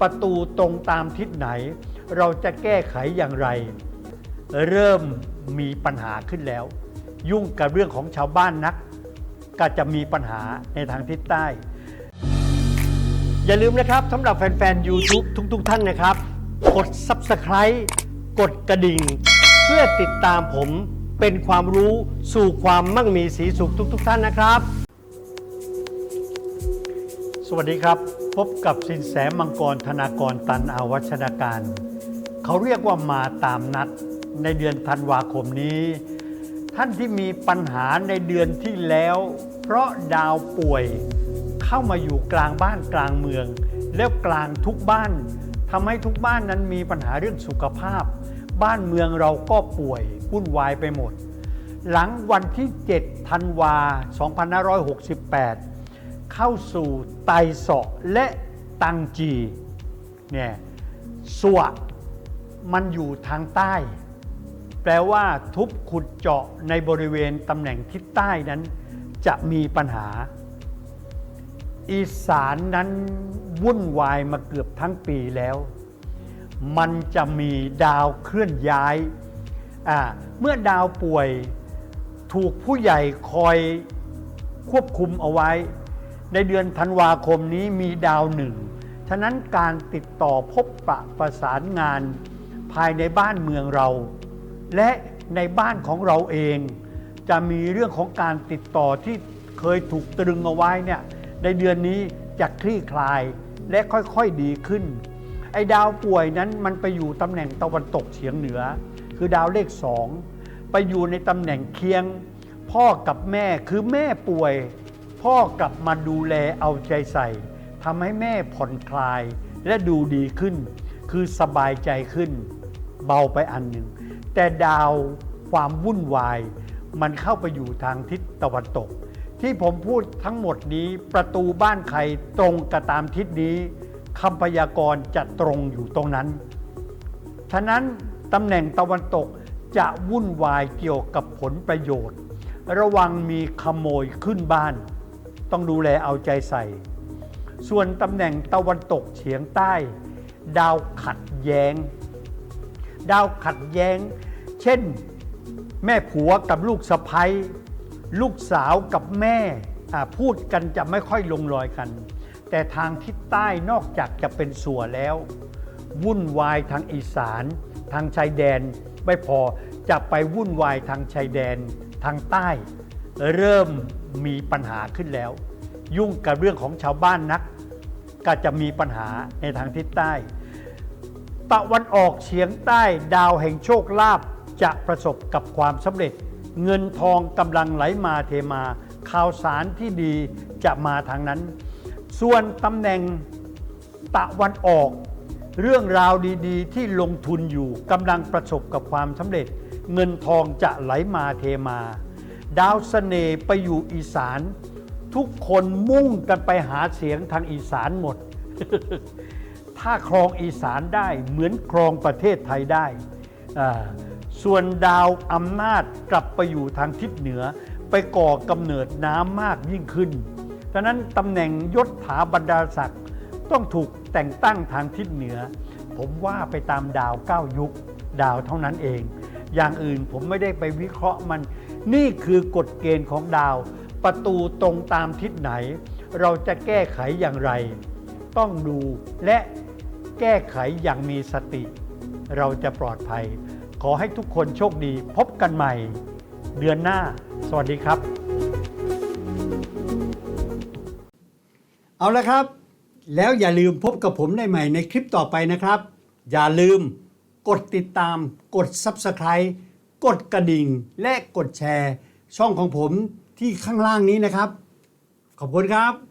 ประตูตรงตามทิศไหน เราจะแก้ไขอย่างไร เริ่มมีปัญหาขึ้นแล้ว ยุ่งกับเรื่องของชาวบ้านนัก ก็จะมีปัญหาในทางทิศใต้ อย่าลืมนะครับสำหรับแฟนๆ YouTube ทุกๆท่านนะครับ กด Subscribe กดกระดิ่ง เพื่อติดตามผมเป็นความรู้สู่ความมั่งมีสีสุขทุก ๆ ท่านนะครับ สวัสดีครับ พบกับสินแสมังกรธนากรตันอาวัชนาการ เขาเรียกว่ามาตามนัดในเดือนธันวาคมนี้ ท่านที่มีปัญหาในเดือนที่แล้ว เพราะดาวป่วยเข้ามาอยู่กลางบ้านกลางเมือง แล้วกลางทุกบ้านทำให้ทุกบ้านนั้นมีปัญหาเรื่องสุขภาพ บ้านเมืองเราก็ป่วยวุ่นวายไปหมด หลังวันที่ 7 ธันวา 2568 เข้าสู่ไตเสะและตังจีเนี่ยสัวมันอยู่ทางใต้ แปลว่าทุบขุดเจาะในบริเวณตำแหน่งทิศใต้นั้น จะมีปัญหา อีสานนั้นวุ่นวายมาเกือบทั้งปีแล้ว มันจะมีดาวเคลื่อนย้ายเมื่อดาวป่วยถูกผู้ใหญ่คอยควบคุมเอาไว้ ในเดือนธันวาคมนี้มีดาวหนึ่ง ฉะนั้นการติดต่อพบปะประสานงานภายในบ้านเมืองเรา และในบ้านของเราเอง จะมีเรื่องของการติดต่อที่เคยถูกตรึงเอาไว้เนี่ยในเดือนนี้จะคลี่คลายและค่อยๆดีขึ้น ไอ้ดาวป่วยนั้นมันไปอยู่ตำแหน่งตะวันตกเฉียงเหนือ คือดาวเลขสองไปอยู่ในตำแหน่งเคียง พ่อกับแม่คือแม่ป่วย พ่อกลับมาดูแลเอาใจใส่ทำให้แม่ผ่อนคลายและดูดีขึ้น คือสบายใจขึ้น เบาไปอันหนึ่ง แต่ดาวความวุ่นวาย มันเข้าไปอยู่ทางทิศตะวันตก ที่ผมพูดทั้งหมดนี้ประตูบ้านใครตรงกับตามทิศนี้คำพยากรณ์จะตรงอยู่ตรงนั้น ฉะนั้นตำแหน่งตะวันตกจะวุ่นวายเกี่ยวกับผลประโยชน์ ระวังมีขโมยขึ้นบ้าน ต้องดูแลเอาใจใส่ ส่วนตำแหน่งตะวันตกเฉียงใต้ ดาวขัดแย้ง ดาวขัดแย้ง เช่น แม่ผัวกับลูกสะพ้ยลูกสาวกับแม่พูดกันจะไม่ค่อยลงรอยกัน แต่ทางทิศใต้นอกจากจะเป็นสัวแล้ว วุ่นวายทางอีสาน ทางชายแดนไม่พอจะไปวุ่นวายทางชายแดนทางใต้ เริ่ม มีปัญหาขึ้นแล้ว ยุ่งกับเรื่องของชาวบ้านนัก ก็จะมีปัญหาในทางทิศใต้ ตะวันออกเฉียงใต้ดาวแห่งโชคลาภจะประสบกับความสำเร็จ เงินทองกำลังไหลมาเทมา ข่าวสารที่ดีจะมาทางนั้น ส่วนตำแหน่งตะวันออก เรื่องราวดีๆ ที่ลงทุนอยู่กำลังประสบกับความสำเร็จ เงินทองจะไหลมาเทมา ดาวเสน่ห์ไปอยู่อีสาน ทุกคนมุ่งกันไปหาเสียงทางอีสานหมด ถ้าครองอีสานได้เหมือนครองประเทศไทยได้ ส่วนดาวอำนาจกลับไปอยู่ทางทิศเหนือ ไปก่อกำเนิดน้ำมากยิ่งขึ้นดังนั้นตำแหน่งยศถาบรรดาศักดิ์ต้องถูกแต่งตั้งทางทิศเหนือ ผมว่าไปตามดาวเก้ายุคดาวเท่านั้นเอง อย่างอื่นผมไม่ได้ไปวิเคราะห์มัน นี่คือกฎเกณฑ์ของดาว ประตูตรงตามทิศไหน เราจะแก้ไขอย่างไร ต้องดูและแก้ไขอย่างมีสติ เราจะปลอดภัย ขอให้ทุกคนโชคดีพบกันใหม่ เดือนหน้า สวัสดีครับ เอาละครับ แล้วอย่าลืมพบกับผมได้ใหม่ในคลิปต่อไปนะครับ อย่าลืมกดติดตามกด Subscribe กดกระดิ่งและกดแชร์ ช่องของผมที่ข้างล่างนี้นะครับ ขอบคุณครับ